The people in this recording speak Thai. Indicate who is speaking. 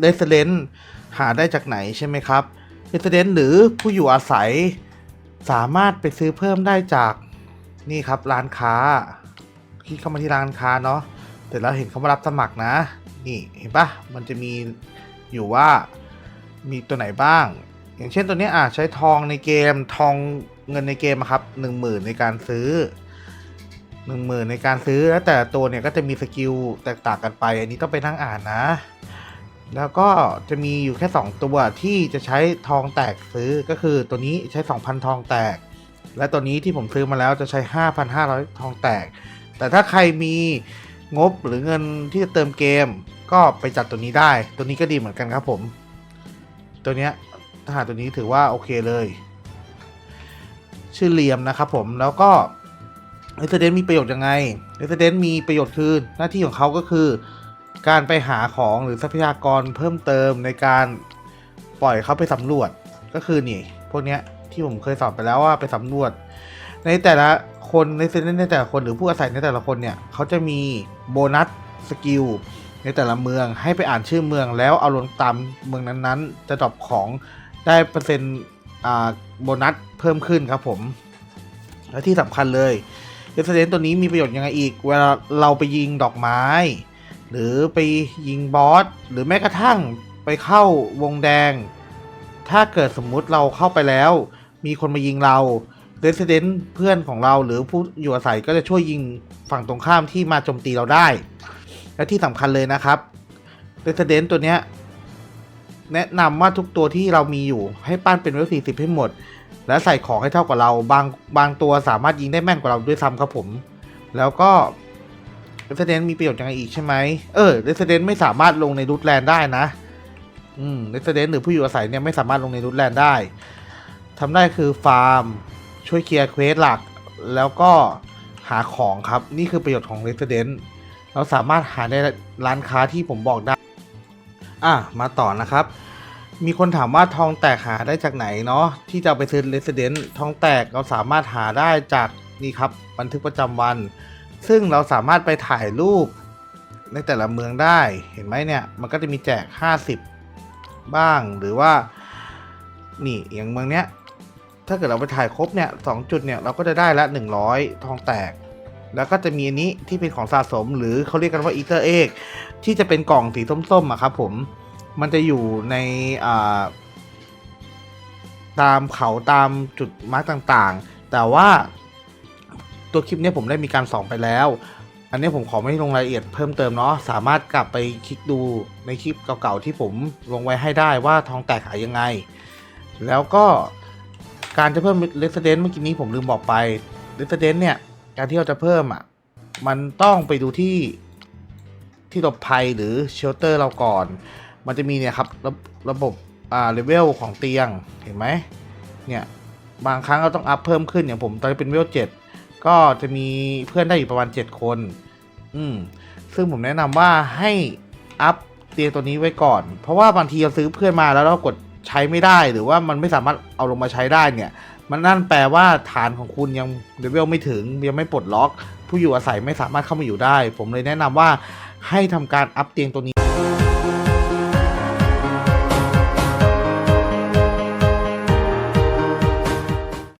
Speaker 1: เรสเ d นหาได้จากไหนใช่ไหมครับเรสเ d นหรือผู้อยู่อาศัย สามารถไปซื้อเพิ่มได้จากนี่ครับร้านค้าคลิกเข้ามาที่ร้านค้าเนาะเสร็จแล้วเห็นเขามารับสมัครนะ นี่เห็นปะมันจะมีอยู่ว่ามีตัวไหนบ้าง อย่างเช่นตัวนี้อะใช้ทองในเกมทองเงินในเกมครับหนึ่งหมื่นในการซื้อหนึ่งหมื่นในการซื้อแล้วแต่ตัวเนี่ยก็จะมีสกิลแตกต่างกันไป อันนี้ต้องไปนั่งอ่านนะ แล้วก็จะมีอยู่แค่ 2 ตัวที่จะใช้ทองแตกซื้อก็คือตัวนี้ใช้ 2,000 ทองแตก และตัวนี้ที่ผมซื้อมาแล้วจะใช้ 5,500 ทองแตก แต่ถ้าใครมีงบหรือเงินที่จะเติมเกม ก็ไปจัดตัวนี้ได้ ตัวนี้ก็ดีเหมือนกันครับผม ตัวเนี้ยทหารตัวนี้ถือว่าโอเคเลย ชื่อเลียมนะครับผมแล้วก็เรสเดนมีประโยชน์ยังไงเรสเดนมีประโยชน์คือหน้าที่ของเขาก็คือ การไปหาของหรือทรัพยากรเพิ่มเติมในการปล่อยเขาไปสำรวจก็คือนี่ พวกเนี้ยที่ผมเคยสอนไปแล้วว่าไปสำรวจ ในแต่ละคนในเซนในแต่ละคนหรือผู้อาศัยในแต่ละคนเนี่ยเขาจะมีโบนัสสกิลในแต่ละเมืองให้ไปอ่านชื่อเมืองแล้วเอาลงตามเมืองนั้นๆ จะดรอปของได้เปอร์เซ็นต์โบนัสเพิ่มขึ้นครับผม และที่สำคัญเลยเรสเดนตัวนี้มีประโยชน์ยังไงอีก เวลาเราไปยิงดอกไม้ หรือไปยิงบอส หรือแม้กระทั่งไปเข้าวงแดง ถ้าเกิดสมมุติเราเข้าไปแล้ว มีคนมายิงเราเรสเดนเพื่อนของเราหรือผู้อยู่อาศัยก็จะช่วยยิงฝั่งตรงข้ามที่มาโจมตีเราได้ และที่สำคัญเลยนะครับเรสเดนตัวเนี้ยแนะนำว่าทุกตัวที่เรามีอยู่ให้ปั้นเป็นเวลสี่สิบให้หมด และใส่ของให้เท่ากับเรา บางบางตัวสามารถยิงได้แม่นกว่าเราด้วยซ้ำครับผม แล้วก็ Resident มีประโยชน์ยังไงอีกใช่ไหมเออ Resident ไม่สามารถลงในรูทแลนด์ได้นะ อืม Resident หรือผู้อยู่อาศัยเนี่ยไม่สามารถลงในรูทแลนด์ได้ทำได้คือฟาร์ม ช่วยเคลียร์เควสหลัก แล้วก็หาของครับ นี่คือประโยชน์ของ Resident เราสามารถหาในร้านค้าที่ผมบอกได้ อะ มาต่อนะครับ มีคนถามว่าทองแตกหาได้จากไหนเนาะที่จะไปซื้อ Resident ทองแตกเราสามารถหาได้จากนี่ครับ บันทึกประจำวัน ซึ่งเราสามารถไปถ่ายรูปในแต่ละเมืองได้เห็นไหมเนี่ย มันก็จะมีแจก 50 บ้างหรือว่า นี่อย่างเมืองเนี้ย ถ้าเกิดเราไปถ่ายครบเนี่ยสองจุดเนี่ยเราก็จะได้ละ 100 ทองแตก แล้วก็จะมีอันนี้ที่เป็นของสะสม หรือเขาเรียกกันว่าอีเตอร์เอ็กที่จะเป็นกล่องสีส้มๆอะครับผมมันจะอยู่ในอ่าตามเขาตามจุดมาร์กต่างๆ แต่ว่า ตัวคลิปนี้ผมได้มีการสองไปแล้ว อันนี้ผมขอไม่ลงรายละเอียดเพิ่มเติมเนาะสามารถกลับไปคลิกดูในคลิปเก่าๆที่ผมลงไว้ให้ได้ว่าทองแตกหายยังไง แล้วก็การจะเพิ่ม Resident เมื่อกี้นี้ผมลืมบอกไป Resident เนี่ยการที่เราจะเพิ่มอะมันต้องไปดูที่ที่หลบภัยหรือเชลเตอร์เราก่อน มันจะมีเนี่ยครับระระบบอ่าเลเวลของเตียงเห็นไหมเนี่ยบางครั้งเราต้องอัพเพิ่มขึ้นอย่างผมตอนนี้เป็นเวลเจ็ด ก็จะมีเพื่อนได้อยู่ประมาณ 7 คน อืม ซึ่งผมแนะนำว่าให้อัพเตียงตัวนี้ไว้ก่อน เพราะว่าบางทีเราซื้อเพื่อนมาแล้วเรากดใช้ไม่ได้หรือว่ามันไม่สามารถเอาลงมาใช้ได้เนี่ย มันนั่นแปลว่าฐานของคุณยังเลเวลไม่ถึงยังไม่ปลดล็อก ผู้อยู่อาศัยไม่สามารถเข้ามาอยู่ได้ ผมเลยแนะนำว่าให้ทำการอัพเตียงตัวนี้